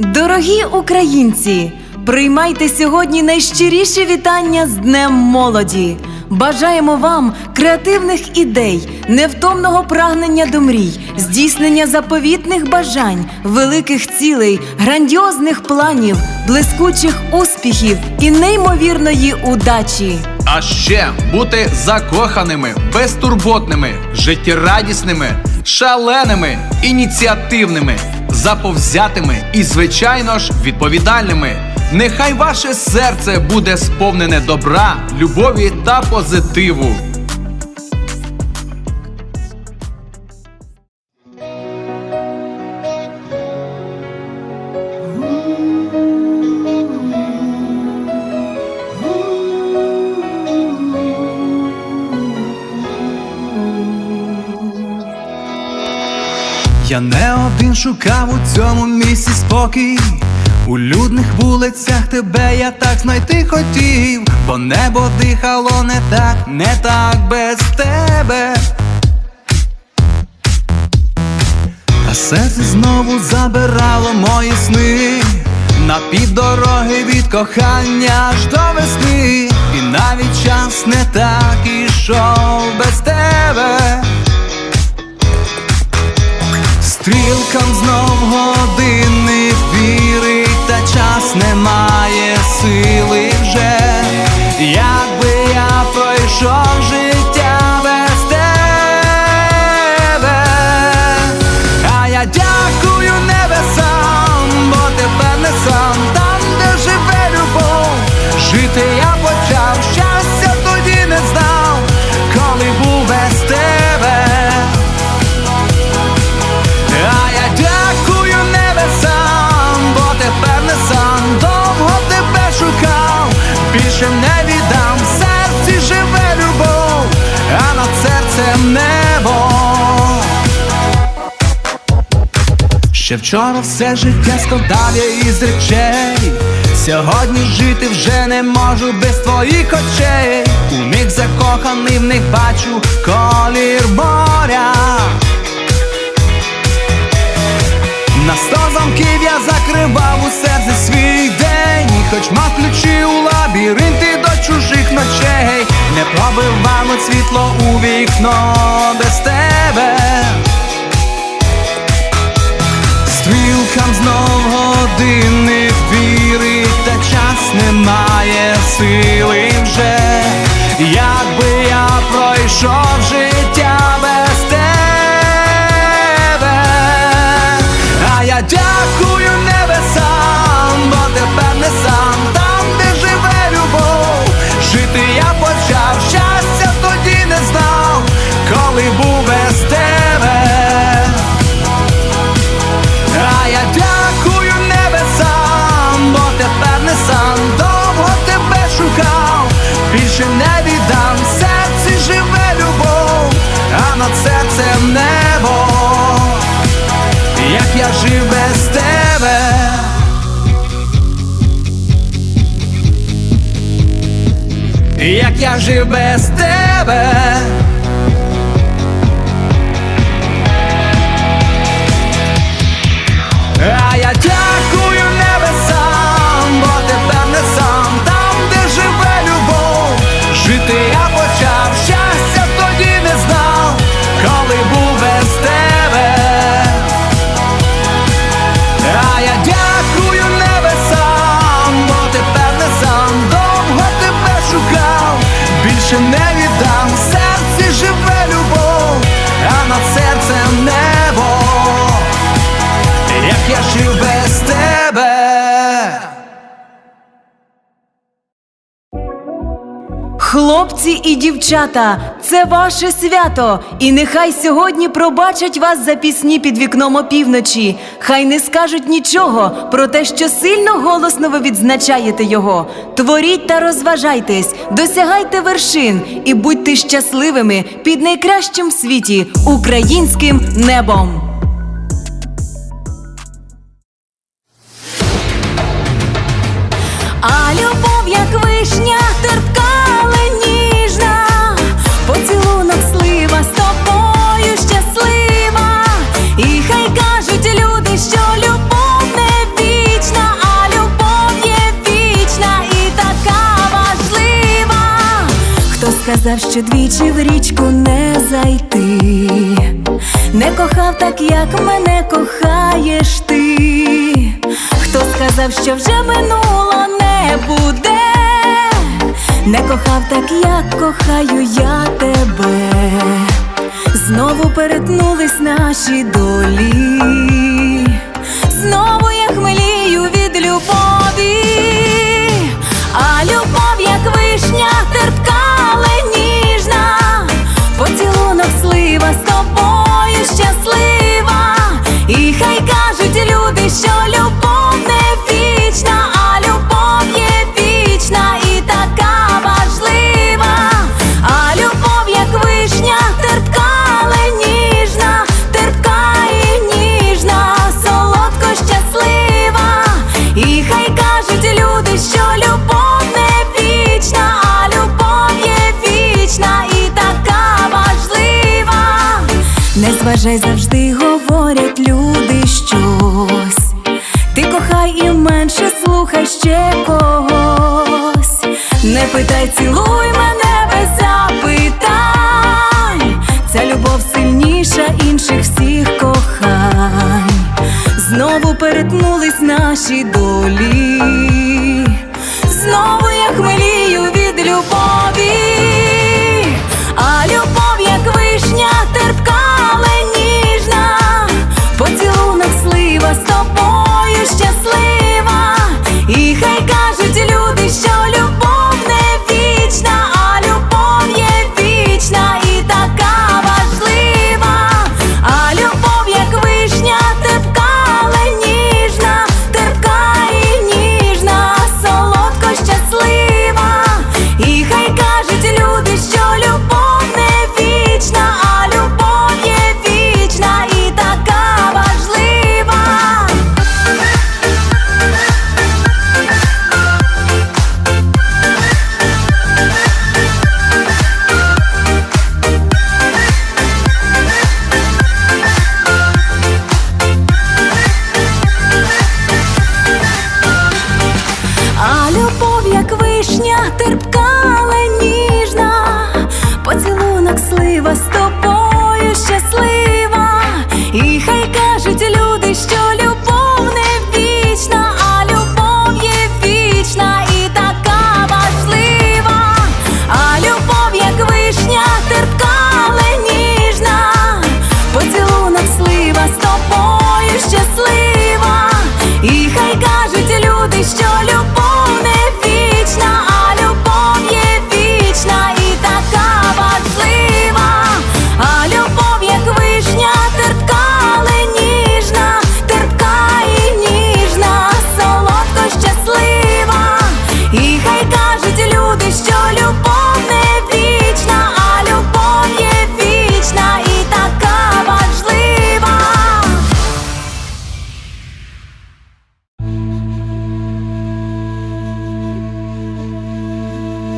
Дорогі українці, приймайте сьогодні найщиріші вітання з Днем молоді. Бажаємо вам креативних ідей, невтомного прагнення до мрій, здійснення заповітних бажань, великих цілей, грандіозних планів, блискучих успіхів і неймовірної удачі. А ще бути закоханими, безтурботними, життєрадісними, шаленими, ініціативними, заповзятими і, звичайно ж, відповідальними. Нехай ваше серце буде сповнене добра, любові та позитиву. Я не один шукав у цьому місці спокій. У людних вулицях тебе я так знайти хотів, бо небо дихало не так, не так без тебе. А серце знову забирало мої сни на півдороги від кохання аж до весни, і навіть час не так ішов без тебе. Стрілкам знов години вірить, та час немає вже. Ще вчора все життя складав я із речей. Сьогодні жити вже не можу без твоїх очей. У них закоханий, в них бачу колір моря. На сто замків я закривав у серці свій день хоч мав ключі у лабіринти до чужих ночей Не пробивало світло у вікно без тебе Стрілкам знов години вірить, та час немає сили більше не віддам, серці живе любов, а над серцем небо, як я жив без тебе. Як я жив без тебе. Хлопці і дівчата, це ваше свято, і нехай сьогодні пробачать вас за пісні під вікном опівночі. Хай не скажуть нічого про те, що сильно голосно ви відзначаєте його. Творіть та розважайтесь, досягайте вершин і будьте щасливими під найкращим в світі українським небом. Сказав, що двічі в річку не зайти, не кохав так, як мене кохаєш ти. Хто сказав, що вже минуло не буде, не кохав так, як кохаю я тебе. Знову перетнулись наші долі, знову я хмелію від любові, Не зважай завжди говорять люди щось. Ти кохай і менше слухай ще когось. Не питай, цілуй мене без запитань. Ця любов сильніша інших всіх кохань. Знову перетнулись наші долі. Знову я хмелію любов, як вишня, терпка,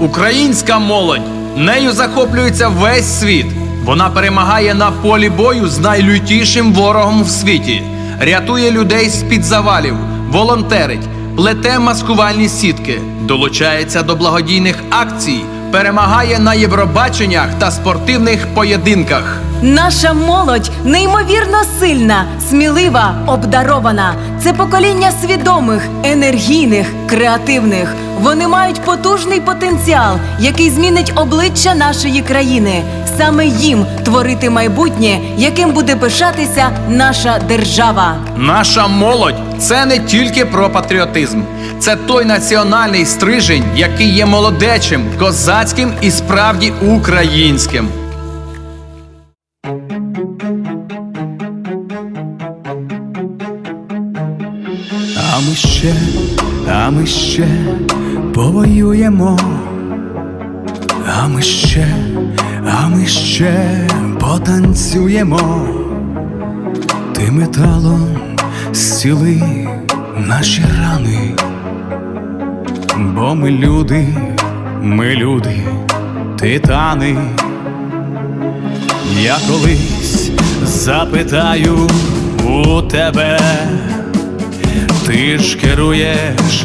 Українська молодь нею захоплюється весь світ. Вона перемагає на полі бою з найлютішим ворогом в світі, рятує людей з під завалів, волонтерить, плете маскувальні сітки, долучається до благодійних акцій, перемагає на Євробаченнях та спортивних поєдинках. Наша молодь неймовірно сильна, смілива, обдарована. Це покоління свідомих, енергійних, креативних. Вони мають потужний потенціал, який змінить обличчя нашої країни. Саме їм творити майбутнє, яким буде пишатися наша держава. Наша молодь це не тільки про патріотизм, це той національний стрижень, який є молодечим, козацьким і справді українським. А ми ще повоюємо, а ми ще, а ми ще потанцюємо, ти металом зціли наші рани, бо ми люди, ми люди, титани. Я колись запитаю у тебе. Ти ж керуєш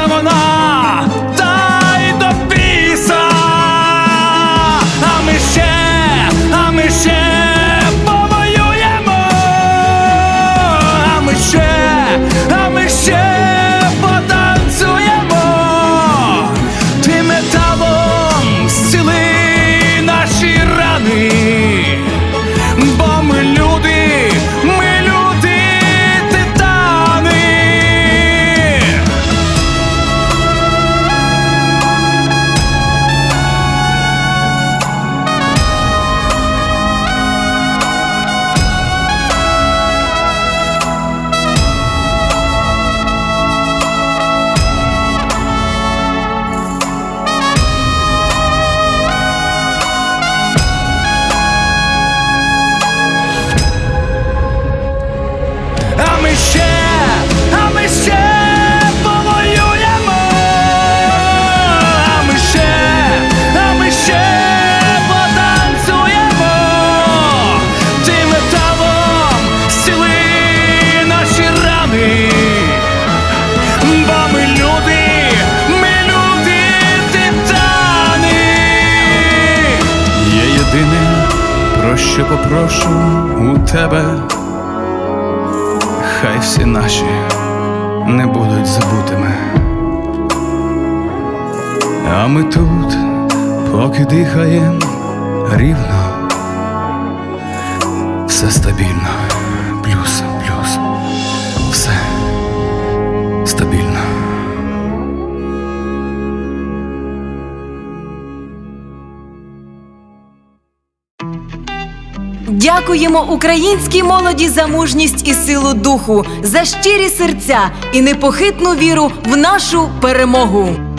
й вона, про що попрошу у тебе. Хай всі наші не будуть забутими. А ми тут, поки дихаєм рівно, все стабільно, Дякуємо українській молоді за мужність і силу духу, за щирі серця і непохитну віру в нашу перемогу.